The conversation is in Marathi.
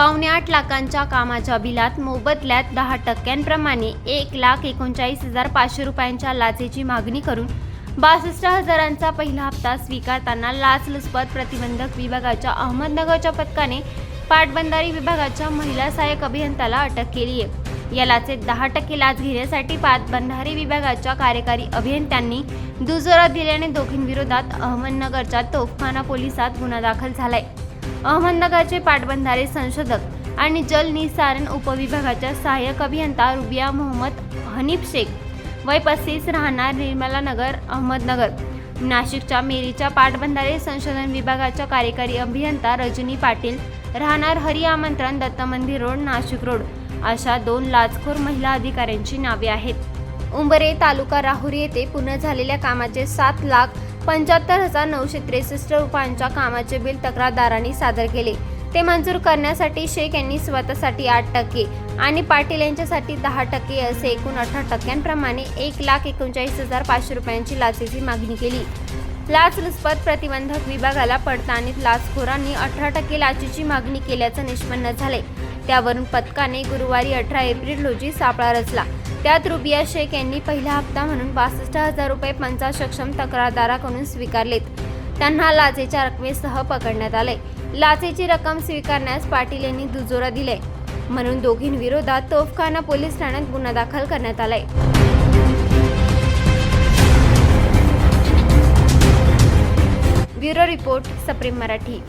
पावणे आठ लाखांच्या कामाच्या बिलात मोबदल्यात दहा टक्क्यांप्रमाणे एक लाख एकोणचाळीस हजार पाचशे रुपयांच्या लाचेची मागणी करून बासष्ट हजारांचा पहिला हप्ता स्वीकारताना लाचलुचपत प्रतिबंधक विभागाच्या अहमदनगरच्या पथकाने पाटबंधारी विभागाच्या महिला सहाय्यक अभियंत्याला अटक केली आहे. या लाचेत दहा टक्के लाच घेण्यासाठी पाटबंधारी विभागाच्या कार्यकारी अभियंत्यांनी दुजोरा दिल्याने दोघींविरोधात अहमदनगरच्या तोफखाना पोलिसात गुन्हा दाखल झालाय. अहमदनगरचे पाटबंधारे संशोधक आणि जल निस्सारण उपविभागाच्या सहाय्यक अभियंता रुबिया मोहम्मद हनीफ शेख. वय पस्तीस राहणार निर्मला नगर अहमदनगर. नाशिकच्या मेरीच्या पाटबंधारे संशोधन विभागाच्या कार्यकारी अभियंता रजनी पाटील राहणार हरी आमंत्रण दत्त मंदिर रोड नाशिक रोड. अशा दोन लाचखोर महिला अधिकाऱ्यांची नावे आहेत. उंबरे तालुका राहुरी येथे पूर्ण झालेल्या कामाचे सात लाख पंच्याहत्तर हजार नऊशे त्रेसष्ट रुपयांच्या कामाचे बिल तक्रारदारांनी सादर केले. ते मंजूर करण्यासाठी शेख यांनी स्वतःसाठी आठ टक्के आणि पाटील यांच्यासाठी दहा टक्के असे एकूण अठरा टक्क्यांप्रमाणे एक लाख एकोणचाळीस हजार पाचशे रुपयांची लाचेची मागणी केली. लाचलुचपत प्रतिबंधक विभागाला पडताळणीत लाचखोरांनी अठरा टक्के लाचेची मागणी केल्याचं निष्पन्न झाले त्यावरून पथकाने गुरुवारी अठरा एप्रिल रोजी सापळा रचला. त्यात रुबिया शेख यांनी पहिला हप्ता म्हणून बासष्ट हजार रुपये पंचा सक्षम तक्रारदाराकडून स्वीकारलेत. त्यांना लाचेच्या रकमेसह पकडण्यात आले. लाचेची रक्कम स्वीकारण्यास पाटील यांनी दुजोरा दिले म्हणून दोघींविरोधात तोफखाना पोलीस ठाण्यात गुन्हा दाखल करण्यात आलाय. ब्युरो रिपोर्ट सप्रेम मराठी.